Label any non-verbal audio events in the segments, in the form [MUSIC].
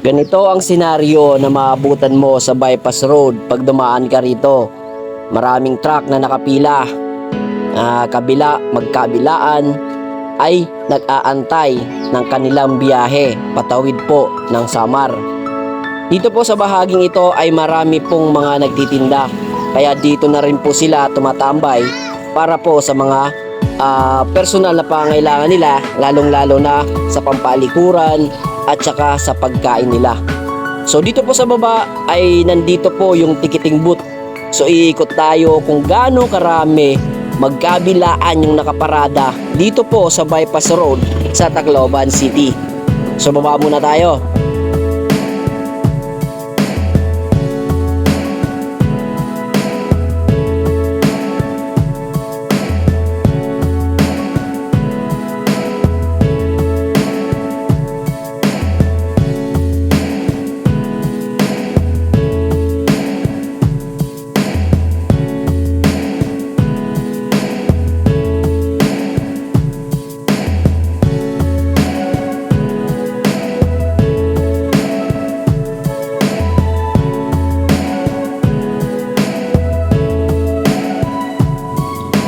Ganito ang senaryo na maabutan mo sa bypass road pag dumaan ka rito. Maraming truck na nakapila. Ah, kabila, magkabilaan ay nag-aantay ng kanilang biyahe patawid po ng Samar. Dito po sa bahaging ito ay marami pong mga nagtitinda. Kaya dito na rin po sila tumatambay para po sa mga ah, personal na pangailangan nila lalong-lalo na sa pampalikuran at saka sa pagkain nila. So dito po sa baba ay nandito po yung ticketing booth. So iikot tayo kung gaano karami magkabilaan yung nakaparada dito po sa bypass road sa Tacloban City. So baba muna tayo.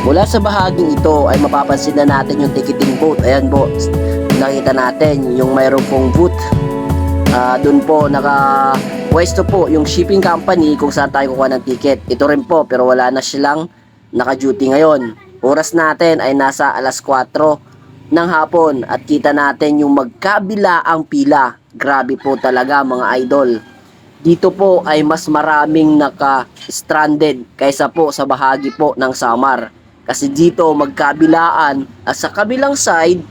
Mula sa bahaging ito ay mapapansin na natin yung ticketing booth. Ayan po, nakita natin yung mayroon pong booth. Ah, Doon po naka pwesto po yung shipping company kung saan tayo kukuha ng ticket. Ito rin po pero wala na silang naka-duty ngayon. Oras natin ay nasa alas 4 ng hapon at kita natin yung magkabila ang pila. Grabe po talaga mga idol. Dito po ay mas maraming naka-stranded kaysa po sa bahagi po ng Samar. Kasi dito magkabilaan at sa kabilang side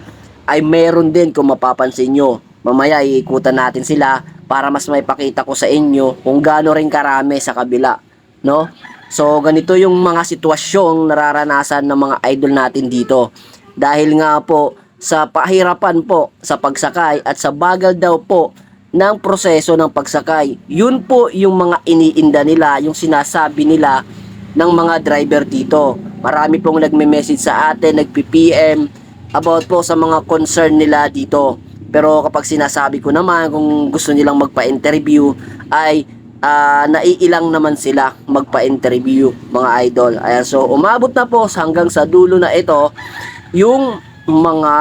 ay meron din kung mapapansin nyo. Mamaya iikutan natin sila para mas may pakita ko sa inyo kung gaano rin karami sa kabila. No? So ganito yung mga sitwasyong nararanasan ng mga idol natin dito. Dahil nga po sa pahirapan po sa pagsakay at sa bagal daw po ng proseso ng pagsakay. Yun po yung mga iniinda nila, yung sinasabi nila ng mga driver dito. Marami pong nagme-message sa atin, nagpi-PM about po sa mga concern nila dito. Pero kapag sinasabi ko naman kung gusto nilang magpa-interview ay ah, naiilang naman sila magpa-interview mga idol. Ayan, so umabot na po hanggang sa dulo na ito yung mga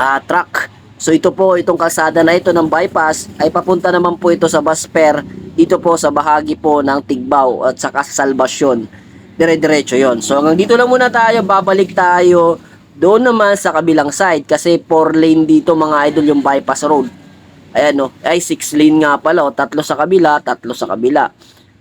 ah, truck. So ito po, itong kalsada na ito ng bypass ay papunta naman po ito sa Basper dito po sa bahagi po ng Tigbao at sa Salvasyon. Dire-diretso yon. So hanggang dito lang muna tayo, babalik tayo doon naman sa kabilang side kasi 4 lane dito mga idol yung bypass road. Ayan no, ay 6 lane nga pala, o, tatlo sa kabila, tatlo sa kabila.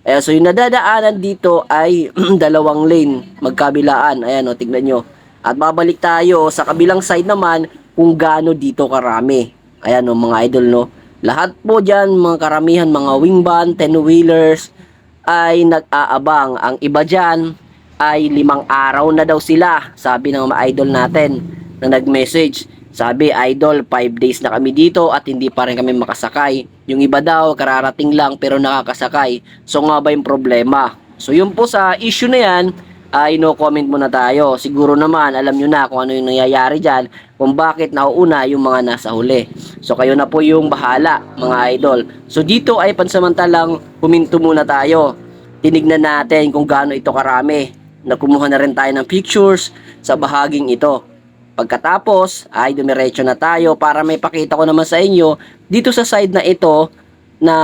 Ayan, so yung nadadaanan dito ay [CLEARS THROAT] dalawang lane, magkabilaan. Ayan o, tignan nyo. At babalik tayo sa kabilang side naman kung gaano dito karami. Ayan o, mga idol no. Lahat po dyan, mga karamihan, mga wingban, 10-wheelers, ay nag-aabang. Ang iba dyan ay limang araw na daw sila, sabi ng mga idol natin na nag-message. Sabi, idol, 5 days na kami dito at hindi pa rin kami makasakay. Yung iba daw, kararating lang pero nakakasakay. So nga ba yung problema? So yun po sa issue na yan, ay no comment muna tayo. Siguro naman, alam nyo na kung ano yung nangyayari dyan, kung bakit nauuna yung mga nasa huli. So kayo na po yung bahala, mga idol. So dito ay pansamantalang huminto muna tayo. Tinignan natin kung gaano ito karami. Nakumuha na rin tayo ng pictures sa bahaging ito. Pagkatapos ay dumiretso na tayo para may pakita ko naman sa inyo dito sa side na ito na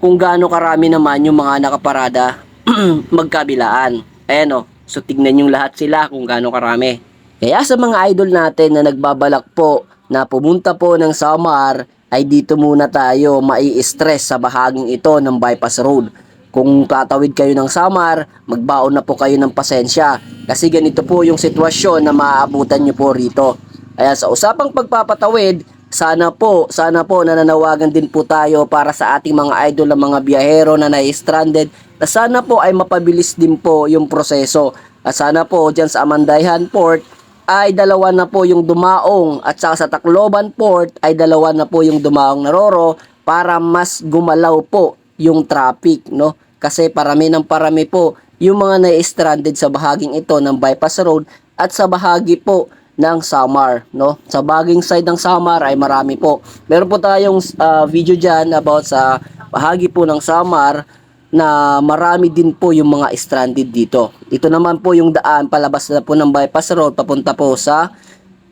kung gaano karami naman yung mga nakaparada [CLEARS THROAT] magkabilaan. Ayan o. So tignan yung lahat sila kung gaano karami. Kaya sa mga idol natin na nagbabalak po na pumunta po ng Samar ay dito muna tayo mai-stress sa bahaging ito ng bypass road. Kung tatawid kayo ng Samar, magbaon na po kayo ng pasensya. Kasi ganito po yung sitwasyon na maaabutan nyo po rito. Ayan, sa usapang pagpapatawid, sana po, sana po nananawagan din po tayo para sa ating mga idol na mga biyahero na na-stranded na sana po ay mapabilis din po yung proseso. At sana po dyan sa Amandayhan Port ay dalawa na po yung dumaong at saka sa Tacloban Port ay dalawa na po yung dumaong na Roro para mas gumalaw po yung traffic, no? Kasi parami ng parami po yung mga na-stranded sa bahaging ito ng bypass road at sa bahagi po ng Samar, no? Sa baging side ng Samar ay marami po. Meron po tayong ah, video dyan about sa bahagi po ng Samar na marami din po yung mga stranded dito. Ito naman po yung daan palabas na po ng bypass road papunta po sa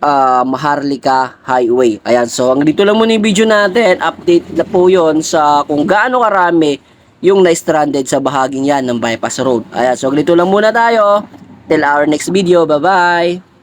ah, Maharlika Highway. Ayan, so ang dito lang muna yung video natin. Update na po yon sa kung gaano karami yung na-stranded sa bahaging yan ng bypass road. Ayan, so dito lang muna tayo. Till our next video. Bye-bye!